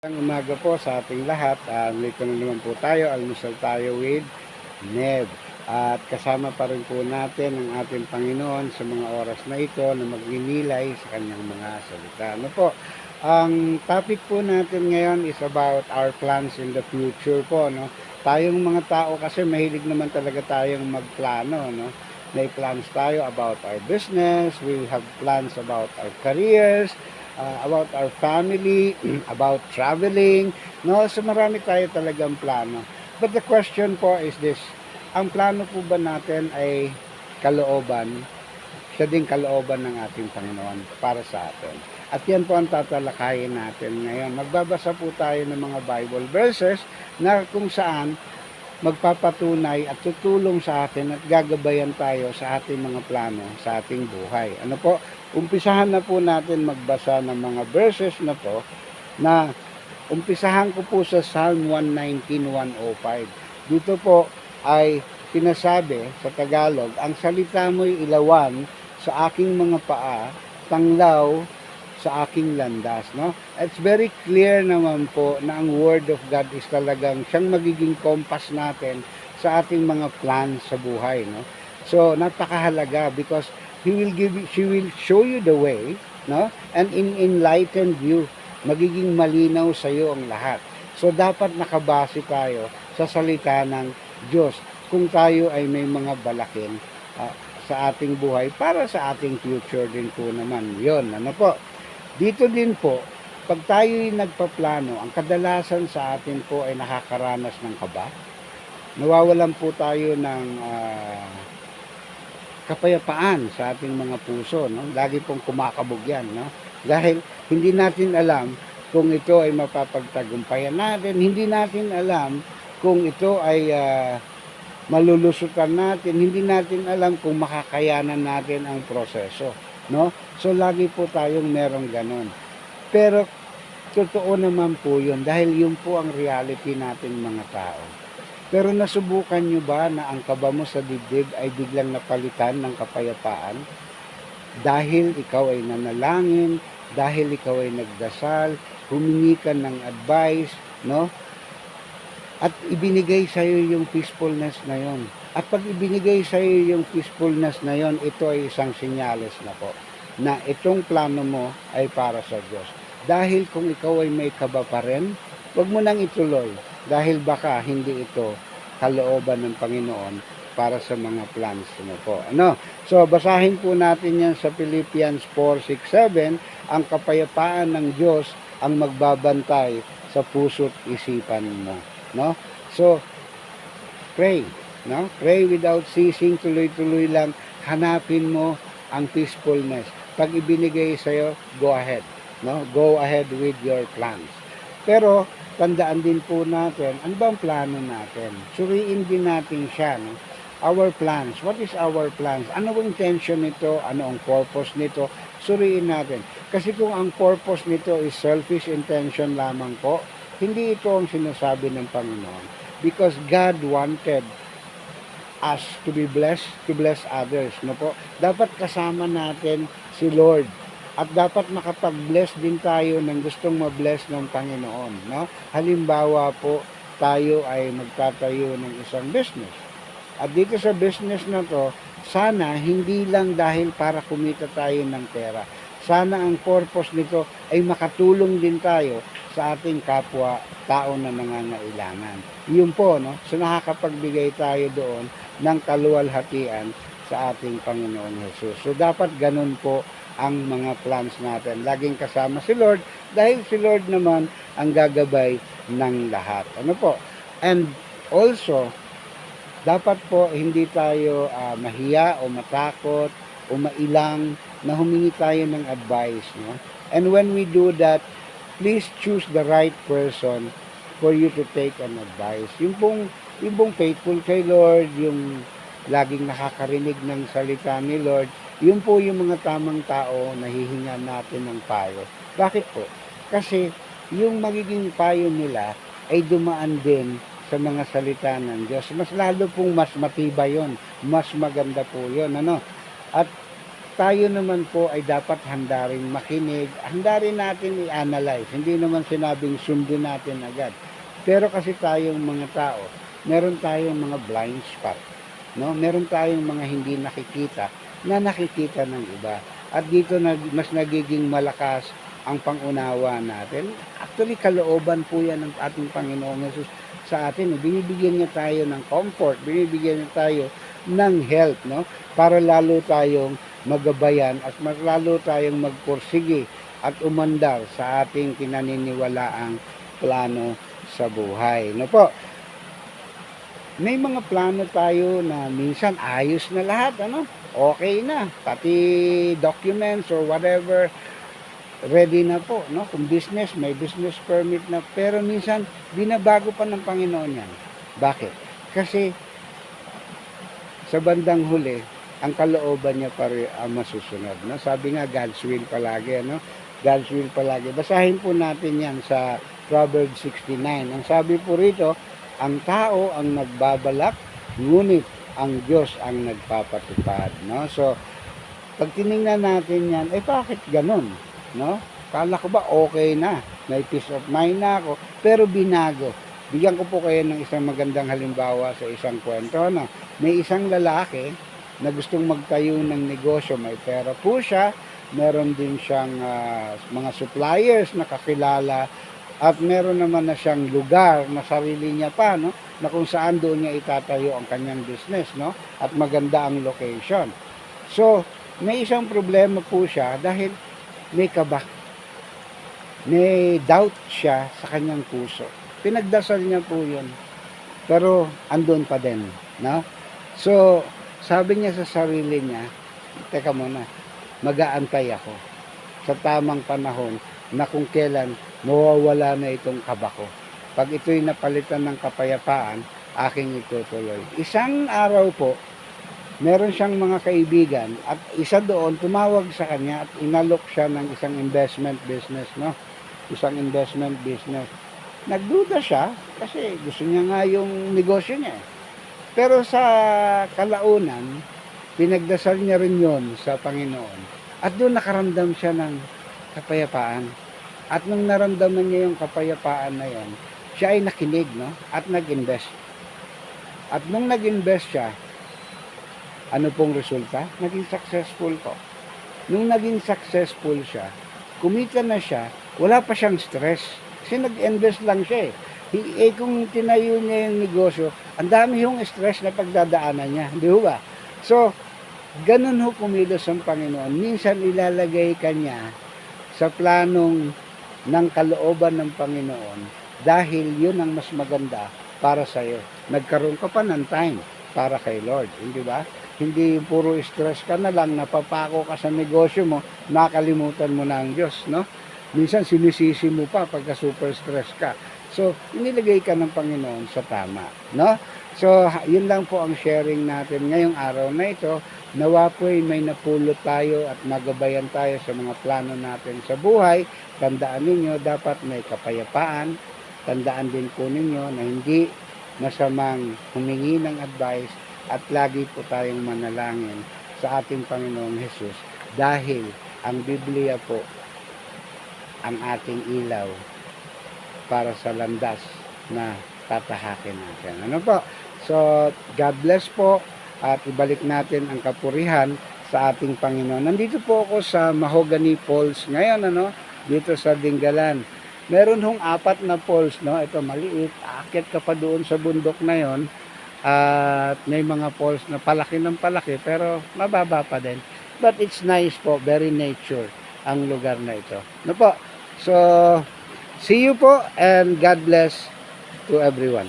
Ang umaga po sa ating lahat. Uh, dito na naman po tayo. Almusal tayo with Neb. At kasama pa rin po natin ang ating Panginoon sa mga oras na ito na magninilay sa kanyang mga salita. Ano po? Ang topic po natin ngayon is about our plans in the future po. No? Tayong mga tao kasi mahilig naman talaga tayong magplano. No? May plans tayo about our business. We have plans about our careers uh, about our family, about traveling. No, so marami tayo talagang plano. But the question po is this, ang plano po ba natin ay kalooban, siya din kalooban ng ating Panginoon para sa atin. At yan po ang tatalakayin natin ngayon. Magbabasa po tayo ng mga Bible verses na kung saan magpapatunay at tutulong sa atin at gagabayan tayo sa ating mga plano, sa ating buhay. Ano po? Umpisahan na po natin magbasa ng mga verses na to na umpisahan ko po sa Psalm 119.105. Dito po ay sinasabi sa Tagalog, ang salita mo'y ilawan sa aking mga paa, tanglaw sa aking landas. No? It's very clear naman po na ang Word of God is talagang siyang magiging compass natin sa ating mga plans sa buhay. No? So, napakahalaga because He will give she will show you the way, no? And in enlightened you, magiging malinaw sa iyo ang lahat. So, dapat nakabase tayo sa salita ng Diyos kung tayo ay may mga balakin uh, sa ating buhay para sa ating future din po naman. Yon, ano po? Dito din po, pag tayo nagpaplano, ang kadalasan sa atin po ay nakakaranas ng kaba. Nawawalan po tayo ng uh, kapayapaan sa ating mga puso. No? Lagi pong kumakabog yan. No? Dahil hindi natin alam kung ito ay mapapagtagumpayan natin. Hindi natin alam kung ito ay uh, malulusutan natin. Hindi natin alam kung makakayanan natin ang proseso. No? So lagi po tayong merong ganon. Pero totoo naman po yun dahil yun po ang reality natin mga tao. Pero nasubukan nyo ba na ang kaba mo sa dibdib ay biglang napalitan ng kapayapaan? Dahil ikaw ay nanalangin, dahil ikaw ay nagdasal, humingi ka ng advice, no? At ibinigay sa iyo yung peacefulness na yon. At pag ibinigay sa iyo yung peacefulness na yon, ito ay isang senyales na po na itong plano mo ay para sa Diyos. Dahil kung ikaw ay may kaba pa rin, huwag mo nang ituloy dahil baka hindi ito kalooban ng Panginoon para sa mga plans mo po. Ano? So, basahin po natin yan sa Philippians 4:6-7, ang kapayapaan ng Diyos ang magbabantay sa puso't isipan mo. No? So, pray. No? Pray without ceasing, tuloy-tuloy lang. Hanapin mo ang peacefulness. Pag ibinigay sa'yo, go ahead. No? Go ahead with your plans. Pero, tandaan din po natin, ano ba plano natin? Suriin din natin siya. No? Our plans. What is our plans? Ano ang intention nito? Ano ang purpose nito? Suriin natin. Kasi kung ang purpose nito is selfish intention lamang po, hindi ito ang sinasabi ng Panginoon. Because God wanted us to be blessed, to bless others. No po? Dapat kasama natin si Lord at dapat makapag-bless din tayo ng gustong ma-bless ng Panginoon. No? Halimbawa po, tayo ay magtatayo ng isang business. At dito sa business na to, sana hindi lang dahil para kumita tayo ng pera. Sana ang purpose nito ay makatulong din tayo sa ating kapwa tao na nangangailangan. Yun po, no? So nakakapagbigay tayo doon ng kaluwalhatian sa ating Panginoon Jesus. So dapat ganun po ang mga plans natin. Laging kasama si Lord dahil si Lord naman ang gagabay ng lahat. Ano po? And also, dapat po hindi tayo uh, mahiya o matakot o mailang na humingi tayo ng advice. No? And when we do that, please choose the right person for you to take an advice. Yung pong, yung pong faithful kay Lord, yung laging nakakarinig ng salita ni Lord, yun po yung mga tamang tao na hihinga natin ng payo. Bakit po? Kasi yung magiging payo nila ay dumaan din sa mga salita ng Diyos. Mas lalo pong mas matibay yon, mas maganda po yon. Ano? At tayo naman po ay dapat handa rin makinig, handa rin natin i-analyze. Hindi naman sinabing sundin natin agad. Pero kasi tayong mga tao, meron tayong mga blind spot. No? Meron tayong mga hindi nakikita na nakikita ng iba. At dito na, mas nagiging malakas ang pangunawa natin. Actually, kalooban po yan ng ating Panginoong Jesus sa atin. Binibigyan niya tayo ng comfort, binibigyan niya tayo ng help, no? Para lalo tayong magabayan at mas lalo tayong magpursige at umandar sa ating kinaniniwalaang plano sa buhay. No po, may mga plano tayo na minsan ayos na lahat, ano? Okay na, pati documents or whatever ready na po, no? Kung business, may business permit na, pero minsan binabago pa ng Panginoon yan. Bakit? Kasi sa bandang huli, ang kalooban niya pa rin ang masusunod. No? Sabi nga, God's will palagi. No? God's will palagi. Basahin po natin yan sa Proverbs 69. Ang sabi po rito, ang tao ang nagbabalak, ngunit ang Diyos ang nagpapatupad. No? So, pag tinignan natin yan, eh bakit ganun? No? Kala ko ba okay na, may peace of mind na ako, pero binago. Bigyan ko po kayo ng isang magandang halimbawa sa isang kwento. No? May isang lalaki na gustong magtayo ng negosyo, may pera po siya, meron din siyang ah, mga suppliers na kakilala, at meron naman na siyang lugar na sarili niya pa, no? na kung saan doon niya itatayo ang kanyang business, no? at maganda ang location. So, may isang problema po siya dahil may kaba. May doubt siya sa kanyang puso. Pinagdasal niya po yun. Pero andun pa din. No? So, sabi niya sa sarili niya, teka muna, mag-aantay ako sa tamang panahon na kung kailan mawawala na itong kaba ko. Pag ito'y napalitan ng kapayapaan, aking itutuloy. Isang araw po, meron siyang mga kaibigan at isa doon tumawag sa kanya at inalok siya ng isang investment business, no? Isang investment business. Nagduda siya kasi gusto niya nga yung negosyo niya. Pero sa kalaunan, pinagdasal niya rin yon sa Panginoon. At doon nakaramdam siya ng kapayapaan. At nung naramdaman niya yung kapayapaan na yon, siya ay nakinig, no? At nag-invest. At nung nag-invest siya, ano pong resulta? Naging successful po. Nung naging successful siya, kumita na siya, wala pa siyang stress. Kasi nag-invest lang siya eh. Eh kung tinayo niya yung negosyo, ang dami yung stress na pagdadaanan niya. Di ba? So, ganun ho kumilos ang Panginoon. Minsan ilalagay ka niya sa planong ng kalooban ng Panginoon dahil yun ang mas maganda para sa iyo. Nagkaroon ka pa ng time para kay Lord, hindi ba? Hindi puro stress ka na lang, napapako ka sa negosyo mo, nakalimutan mo na ang Diyos, no? Minsan sinisisi mo pa pagka super stress ka. So, inilagay ka ng Panginoon sa tama, no? So, yun lang po ang sharing natin ngayong araw na ito. Nawa po'y may napulot tayo at magabayan tayo sa mga plano natin sa buhay. Tandaan ninyo, dapat may kapayapaan. Tandaan din po ninyo na hindi masamang humingi ng advice at lagi po tayong manalangin sa ating Panginoong Hesus dahil ang Biblia po ang ating ilaw para sa landas na tatahakin natin. Ano po? So, God bless po at ibalik natin ang kapurihan sa ating Panginoon. Nandito po ako sa Mahogany Falls ngayon, ano, dito sa Dingalan. Meron hong apat na falls, no? Ito maliit, aakyat ka pa doon sa bundok na yon. At may mga falls na palaki ng palaki pero mababa pa din. But it's nice po, very nature ang lugar na ito. No po? So, see you po and God bless to everyone.